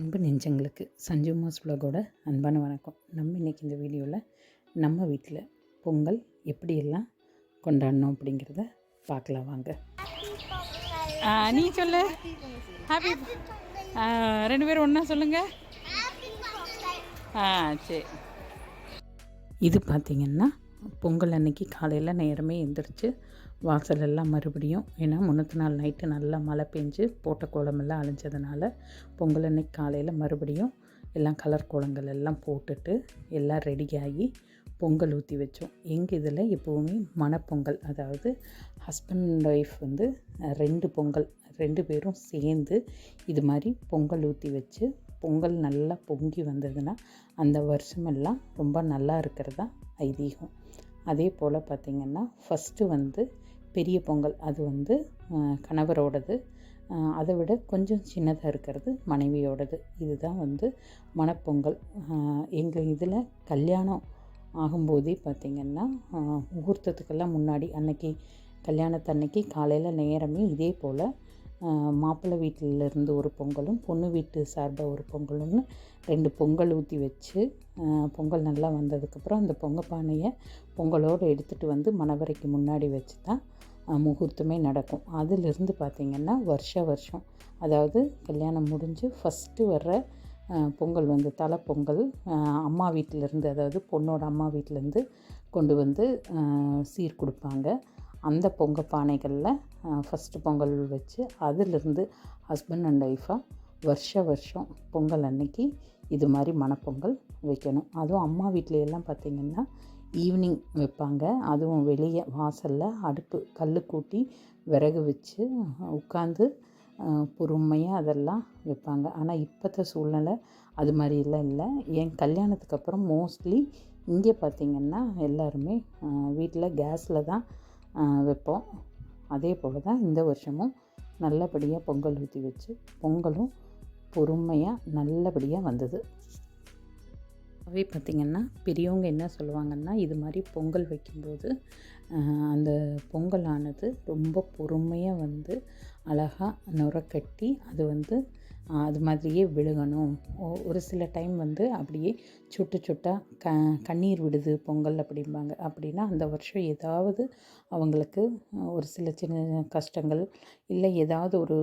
அன்பு நெஞ்சங்களுக்கு சஞ்சு மாஸ் vlog-ஓட அன்பான வணக்கம். நம்ம இன்றைக்கி இந்த வீடியோவில் நம்ம வீட்டில் பொங்கல் எப்படியெல்லாம் கொண்டாடணும் அப்படிங்கிறத பார்க்கலாம் வாங்க. நீ சொல்லு. ஹாப்பி ரெண்டு பேரும் ஒன்றா சொல்லுங்கள் ஆ சரி. இது பார்த்திங்கன்னா பொங்கல் அன்னைக்கு காலையில் நேரமே எந்திரிச்சு வாசல் எல்லாம் மறுபடியும் ஏன்னா முன்னத்து நாள் நைட்டு நல்லா மழை பெஞ்சு போட்ட கோலமெல்லாம் அழிஞ்சதுனால பொங்கல் அன்னைக்கு காலையில் மறுபடியும் எல்லாம் கலர் கோலங்கள் எல்லாம் போட்டுட்டு எல்லாம் ரெடியாகி பொங்கல் ஊற்றி வச்சோம். எங்கள் இதில் எப்போவுமே மணப்பொங்கல் அதாவது ஹஸ்பண்ட் அண்ட் ஒய்ஃப் வந்து ரெண்டு பொங்கல் ரெண்டு பேரும் சேர்ந்து இது மாதிரி பொங்கல் ஊற்றி வச்சு பொங்கல் நல்லா பொங்கி வந்ததுன்னா அந்த வருஷமெல்லாம் ரொம்ப நல்லா இருக்கிறதா ஐதீகம். அதே போல் பார்த்திங்கன்னா ஃபஸ்ட்டு வந்து பெரிய பொங்கல் அது வந்து கணவரோடது. அதை விட கொஞ்சம் சின்னதாக இருக்கிறது மனைவியோடது. இதுதான் வந்து மணப்பொங்கல். எங்கள் இதில் கல்யாணம் ஆகும்போதே பார்த்திங்கன்னா முகூர்த்தத்துக்கெல்லாம் முன்னாடி அன்னைக்கு கல்யாணத்தன்னைக்கு காலையில் நேரமே இதே போல் மாப்பிள்ளை வீட்டிலேருந்து ஒரு பொங்கலும் பொண்ணு வீட்டு சார்பாக ஒரு பொங்கலும்னு ரெண்டு பொங்கல் ஊற்றி வச்சு பொங்கல் நல்லா வந்ததுக்கப்புறம் அந்த பொங்க பானையை பொங்கலோடு எடுத்துகிட்டு வந்து மணவரைக்கு முன்னாடி வச்சு தான் முகூர்த்தமே நடக்கும். அதிலிருந்து பார்த்திங்கன்னா வருஷ வருஷம் அதாவது கல்யாணம் முடிஞ்சு ஃபஸ்ட்டு வர்ற பொங்கல் வந்து தலை பொங்கல் அம்மா வீட்டிலேருந்து அதாவது பொண்ணோட அம்மா வீட்டிலேருந்து கொண்டு வந்து சீர் கொடுப்பாங்க. அந்த பொங்க பானைகளில் ஃபஸ்ட்டு பொங்கல் வச்சு அதிலிருந்து ஹஸ்பண்ட் அண்ட் ஒய்ஃபாக வருஷ வருஷம் பொங்கல் அன்னைக்கு இது மாதிரி மணப்பொங்கல் வைக்கணும். அதுவும் அம்மா வீட்லையெல்லாம் பார்த்திங்கன்னா ஈவினிங் வைப்பாங்க. அதுவும் வெளியே வாசலில் அடுப்பு கல் கூட்டி விறகு வச்சு உட்காந்து பொறுமையாக அதெல்லாம் வைப்பாங்க. ஆனால் இப்போத்த சூழ்நிலை அது மாதிரிலாம் இல்லை. என் கல்யாணத்துக்கு அப்புறம் மோஸ்ட்லி இங்கே பார்த்திங்கன்னா எல்லாருமே வீட்டில் கேஸில் தான் வைப்போம். அதே போல் தான் இந்த வருஷமும் நல்லபடியாக பொங்கல் ஊற்றி வச்சு பொங்கலும் பொறுமையாக நல்லபடியாக வந்தது. அதே பார்த்திங்கன்னா பெரியவங்க என்ன சொல்லுவாங்கன்னா இது மாதிரி பொங்கல் வைக்கும்போது அந்த பொங்கலானது ரொம்ப பொறுமையாக வந்து அழகாக நுரக்கட்டி அது வந்து அது மாதிரியே விழுகணும். ஒரு சில டைம் வந்து அப்படியே சுட்டு சுட்டா க கண்ணீர் விடுது பொங்கல் அப்படிம்பாங்க. அப்படின்னா அந்த வருஷம் ஏதாவது அவங்களுக்கு ஒரு சில சின்ன கஷ்டங்கள் இல்லை ஏதாவது ஒரு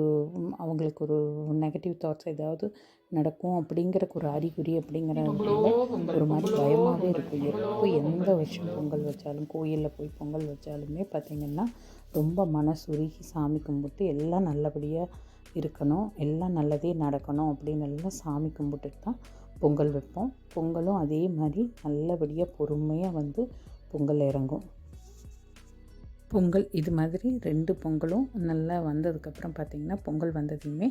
அவங்களுக்கு ஒரு நெகட்டிவ் தாட்ஸ் ஏதாவது நடக்கும் அப்படிங்கிறக்கு ஒரு அறிகுறி அப்படிங்கிறதுனால ஒரு மாதிரி பயமாகவே இருக்கும். எப்போ எந்த வருஷம் பொங்கல் வச்சாலும் கோயிலில் போய் பொங்கல் வச்சாலுமே பார்த்திங்கன்னா ரொம்ப மனசுருகி சாமி கும்பிட்டு எல்லாம் நல்லபடியாக இருக்கணும் எல்லாம் நல்லதே நடக்கணும் அப்படின்னு எல்லாம் சாமி கும்பிட்டுட்டு தான் பொங்கல் வைப்போம். பொங்கலும் அதே மாதிரி நல்லபடியாக பொறுமையாக வந்து பொங்கல் இறங்கும். பொங்கல் இது மாதிரி ரெண்டு பொங்கலும் நல்லா வந்ததுக்கப்புறம் பார்த்திங்கன்னா பொங்கல் வந்ததையுமே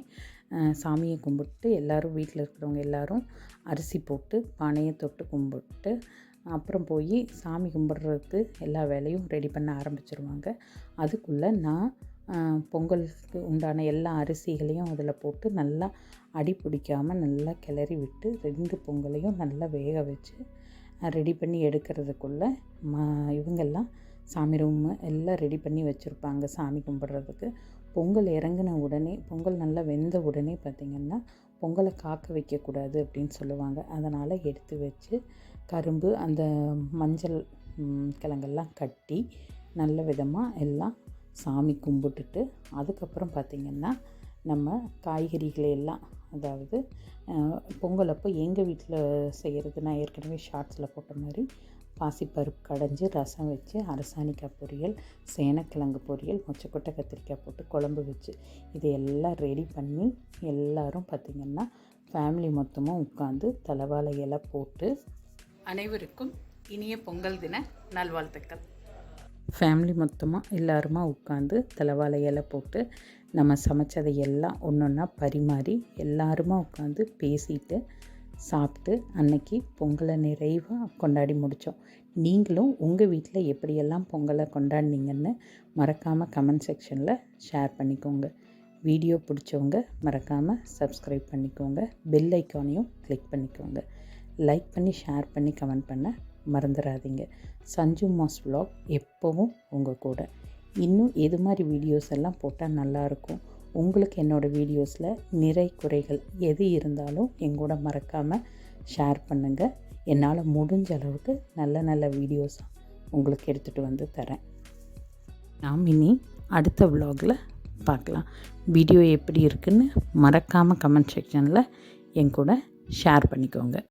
சாமியை கும்பிட்டு எல்லோரும் வீட்டில் இருக்கிறவங்க எல்லோரும் அரிசி போட்டு பானையை தொட்டு கும்பிட்டு அப்புறம் போய் சாமி கும்பிட்றதுக்கு எல்லா வேலையும் ரெடி பண்ண ஆரம்பிச்சிருவாங்க. அதுக்குள்ளே நான் பொங்கலுக்கு உண்டான எல்லா அரிசிகளையும் அதில் போட்டு நல்லா அடி பிடிக்காமல் நல்லா கிளறி விட்டு ரெண்டு பொங்கலையும் நல்லா வேக வச்சு ரெடி பண்ணி எடுக்கிறதுக்குள்ளே ம இவங்கெல்லாம் சாமி ரூமு எல்லாம் ரெடி பண்ணி வச்சுருப்பாங்க சாமி கும்பிட்றதுக்கு. பொங்கல் இறங்கின உடனே பொங்கல் நல்லா வெந்த உடனே பார்த்திங்கன்னா பொங்கலை காக்க வைக்கக்கூடாது அப்படின்னு சொல்லுவாங்க. அதனால் எடுத்து வச்சு கரும்பு அந்த மஞ்சள் கிழங்கெல்லாம் கட்டி நல்ல விதமாக எல்லாம் சாமி கும்பிட்டுட்டு அதுக்கப்புறம் பார்த்திங்கன்னா நம்ம காய்கறிகளை எல்லாம் அதாவது பொங்கல் அப்போ எங்கள் வீட்டில் செய்கிறது நான் ஏற்கனவே ஷார்ட்ஸில் போட்ட மாதிரி பாசிப்பருப்பு கடைஞ்சி ரசம் வச்சு அரசாணிக்காய் பொரியல் சேனக்கிழங்கு பொரியல் மொச்சக்கொட்டை கத்திரிக்காய் போட்டு குழம்பு வச்சு இதையெல்லாம் ரெடி பண்ணி எல்லோரும் பார்த்திங்கன்னா ஃபேமிலி மொத்தமாக உட்காந்து தலைவாழை இலை போட்டு அனைவருக்கும் இனிய பொங்கல் தின நல்வாழ்த்துக்கள். ஃபேமிலி மொத்தமாக எல்லாருமா உட்காந்து தலைவாழை இலை போட்டு நம்ம சமைச்சதை எல்லாம் ஒன்று ஒன்றா பரிமாறி எல்லாருமா உட்காந்து பேசிட்டு சாப்பிட்டு அன்னைக்கு பொங்கலை நிறைவாக கொண்டாடி முடித்தோம் நீங்களும் உங்கள் வீட்டில் எப்படியெல்லாம் பொங்கலை கொண்டாடினீங்கன்னு மறக்காமல் கமெண்ட் செக்ஷனில் ஷேர் பண்ணிக்கோங்க. வீடியோ பிடிச்சவங்க மறக்காமல் சப்ஸ்கிரைப் பண்ணிக்கோங்க. பெல் ஐக்கானையும் கிளிக் பண்ணிக்கோங்க. லைக் பண்ணி ஷேர் பண்ணி கமெண்ட் பண்ண மறந்துடாதீங்க சஞ்சு மாஸ் வ்ளாக் எப்போவும் உங்கள் கூட. இன்னும் எது மாதிரி வீடியோஸ் எல்லாம் போட்டால் நல்லாயிருக்கும் உங்களுக்கு என்னோடய வீடியோஸில் நிறை குறைகள் எது இருந்தாலும் எங்கூட மறக்காமல் ஷேர் பண்ணுங்கள் என்னால் முடிஞ்ச அளவுக்கு நல்ல நல்ல வீடியோஸ் உங்களுக்கு எடுத்துகிட்டு வந்து தரேன். நாம் இனி அடுத்த விலாகில் பார்க்கலாம். வீடியோ எப்படி இருக்குன்னு மறக்காமல் கமெண்ட் செக்ஷனில் என் கூட ஷேர் பண்ணிக்கோங்க.